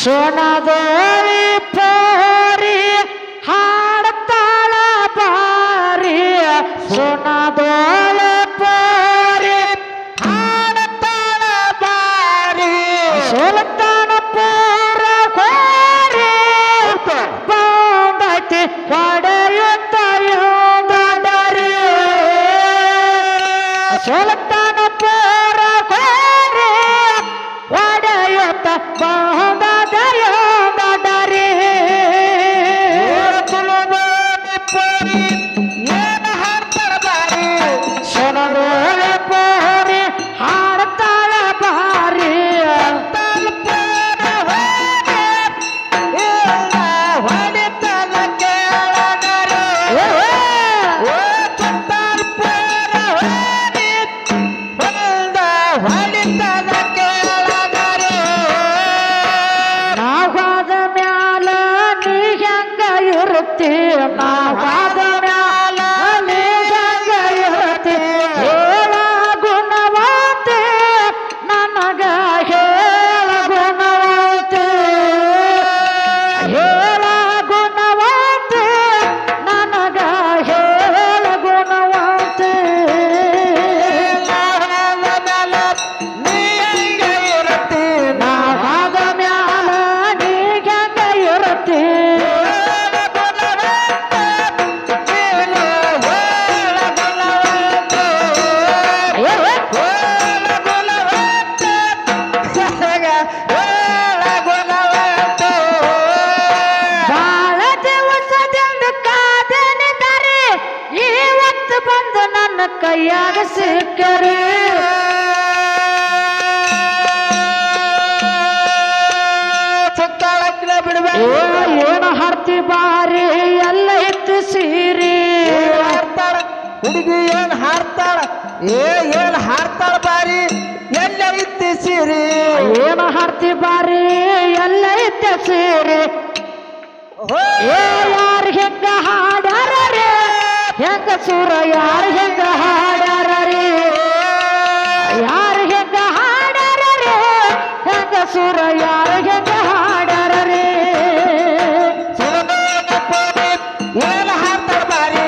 ಸೋನದೋಳಿ ಪೋರಿ ಹಾಡತಾಳ ಬಾರಿ ಸೋನದೋಳಿ ಪೋರಿ ಹಾಡತಾಳ ಬಾರಿ ಸುಲ್ತಾನ ಪೂರ ಕೋರಿ ಬಂದೈತಿ ಹೊಡೆಯುತ್ತ ಯೋಧರಿ ಸುಲ್ತಾನ ಕೈಯಾಗ ಸಿಕ್ಕರೆ. ಏನು ಹರ್ತಿ ಬಾರಿ ಎಲ್ಲ ಇತ್ತು ಸೀರಿ. ಹುಡುಗಿ ಏನ್ ಹಾಡ್ತಾಳ ಏ ಏನ್ ಹಾಡ್ತಾಳ ಬಾರಿ? ಎಲ್ಲ ಇತ್ತ ಸಿರಿ. ಏನು ಹಾರ್ತಿ ಬಾರಿ ಎಲ್ಲ ಇತ್ತು ಸೀರಿ. ಏ ಯಾರು ಹೆಂಗ ಹಾಡ್ಯಾರ? ಹೆಂಗ ಸೂರ ಯಾರು ಹೆಂಗ ಹಾಡಾರೀ ಯಾರು ಹೆಂಗ ಹಾಡಾರೀ ಹೆಂಗ ಸೂರ ಯಾರು ಹೆಂಗ ಹಾಡ್ಯಾರ ರೇ ಏನ್ ಹಾಡ್ತಾಳ ಬಾರಿ?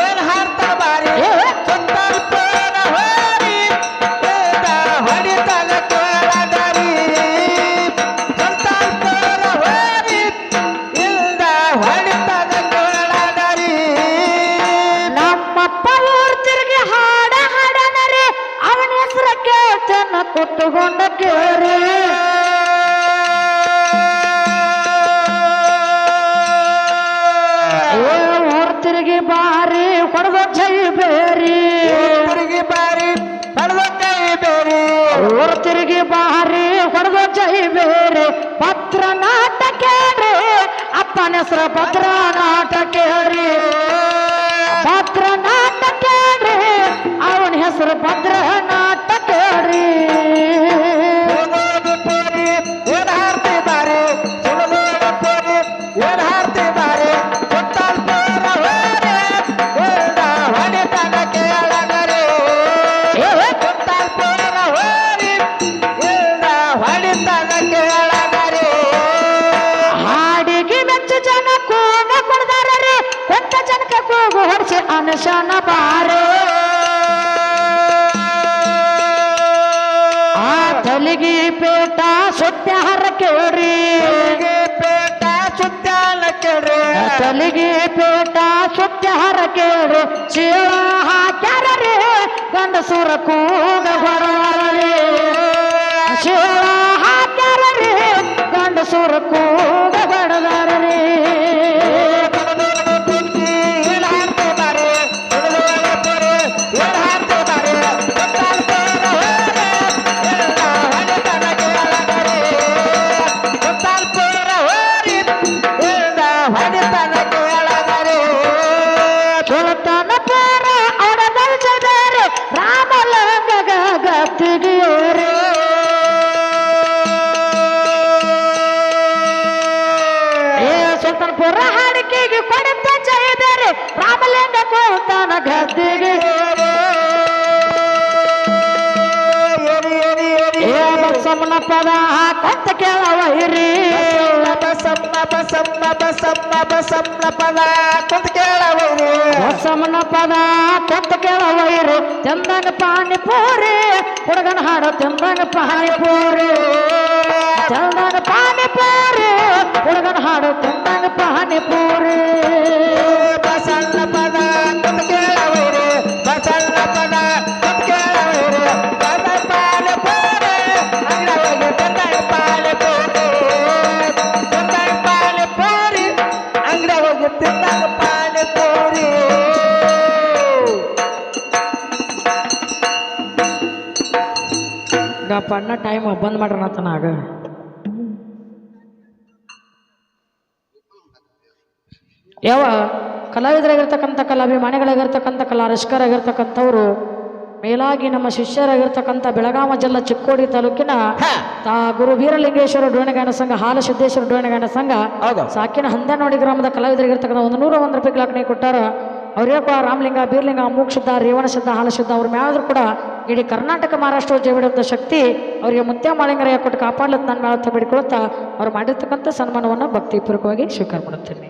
ಏನ್ ಹಾಡ್ತಾಳ ಬಾರಿ? ಹೊಡಿತಾಗ ಕೇಳ್ತನ ಕೇರಿ ಊರ್ ತಿರುಗಿ ಬಾರಿ ಹೊಡೆದ ಜೈ ಬೇರಿ. ತಿರುಗಿ ಬಾರಿ ಹೊಡೆದ ಕೈ ಬೇರಿ. ಊರ್ ತಿರುಗಿ ಬಾರಿ ಹೊಡೆದ ಜೈ ಬೇರೆ. ಪತ್ರ ನಾಟಕ ಕೇಳ್ರಿ ಅಪ್ಪನ ಹೆಸರ ಪತ್ರ ನಾಟಕ ಕೇರಿ ಭದ್ರ ನಾಟಕ ಕೇಳ್ರಿ ಅವನ ಹೆಸರು ಭದ್ರ ನಾಟಕ से अनशन बारे आलगी पेटा सुत्यार के पेटा सुत्याल केड़े चलगी पेटा सुत्यार केड़े चेड़ा हा क्या रे गंड सुर कूद भरवा ಏ ಬಸ್ಸನ ಬಸಮ್ಮನ ಪದ ಕೊತ್ತ ಕೇಳವೈರಿ ಬಸಮ್ಮ ಬಸಮ್ಮ ಬಸಮ್ಮ ಬಸಮ್ಮ ಪದ ಕುಂತ ಕೇಳಬಹುದು ಬಸಮ್ಮನ ಪದ ಕೊತ್ತ ಕೇಳವೈರಿ ಚಂದಂಗ ಪಾನಿಪೂರಿ ಹುಡುಗನ ಹಾಡು ಚಂದಂಗ ಪಾನಿಪೂರಿ ಚಂದಂಗ ಪಾನಿಪೂರಿ ಹುಡುಗನ ಹಾಡು ಚಂದಂಗ ಪಾನಿಪೂರಿ ಗಪ್ಪ ಅಣ್ಣ ಟೈಮ್ ಬಂದ್ ಮಾಡ್ರಣ ಆಗ. ಯಾವ ಕಲಾವಿದರಾಗಿರ್ತಕ್ಕಂಥ ಕಲಾಭಿಮಾನಿಗಳಾಗಿರ್ತಕ್ಕಂಥ ಕಲಾ ರಸಿಕರಾಗಿರ್ತಕ್ಕಂಥವ್ರು ಮೇಲಾಗಿ ನಮ್ಮ ಶಿಷ್ಯರಾಗಿರ್ತಕ್ಕಂಥ ಬೆಳಗಾವಿ ಜಿಲ್ಲಾ ಚಿಕ್ಕೋಡಿ ತಾಲೂಕಿನ ತಾ ಗುರು ವೀರಲಿಂಗೇಶ್ವರ ಡೋಣಗಾಯನ ಸಂಘ ಹಾಲ ಸಿದ್ದೇಶ್ವರ ಡೋಣಗಾಯನ ಸಂಘ ಸಾಕಿನ ಹಂದನೋಡಿ ಗ್ರಾಮದ ಕಲಾವಿದರಿಗಿರ್ತಕ್ಕಂಥ ಒಂದು ನೂರ ಒಂದು ರೂಪಾಯಿ ಲಾಕ್ನೆ ಕೊಟ್ಟಾರ. ಅವ್ರೇ ಕೂಡ ರಾಮಲಿಂಗ ಬೀರ್ಲಿಂಗ ಮೂಕ್ಷಿದ್ದ ಹಾಲ ಶುದ್ಧ ಅವ್ರ ಮ್ಯಾದ್ರು ಕೂಡ ಇಡೀ ಕರ್ನಾಟಕ ಮಹಾರಾಷ್ಟ್ರ ಜೀವಿಡುವಂಥ ಶಕ್ತಿ ಅವರಿಗೆ ಮುತ್ಯ ಮಾಳಿಂಗರಯ್ಯ ಕೊಟ್ಟು ಕಾಪಾಡ್ಲತ್ ನನ್ನ ಮೇಳತ್ತ ಬಿಡ್ಕೊಳ್ತಾ ಅವ್ರು ಮಾಡಿರ್ತಕ್ಕಂಥ ಸನ್ಮಾನವನ್ನು ಭಕ್ತಿಪೂರ್ವಕವಾಗಿ ಸ್ವೀಕಾರ ಮಾಡುತ್ತೇನೆ.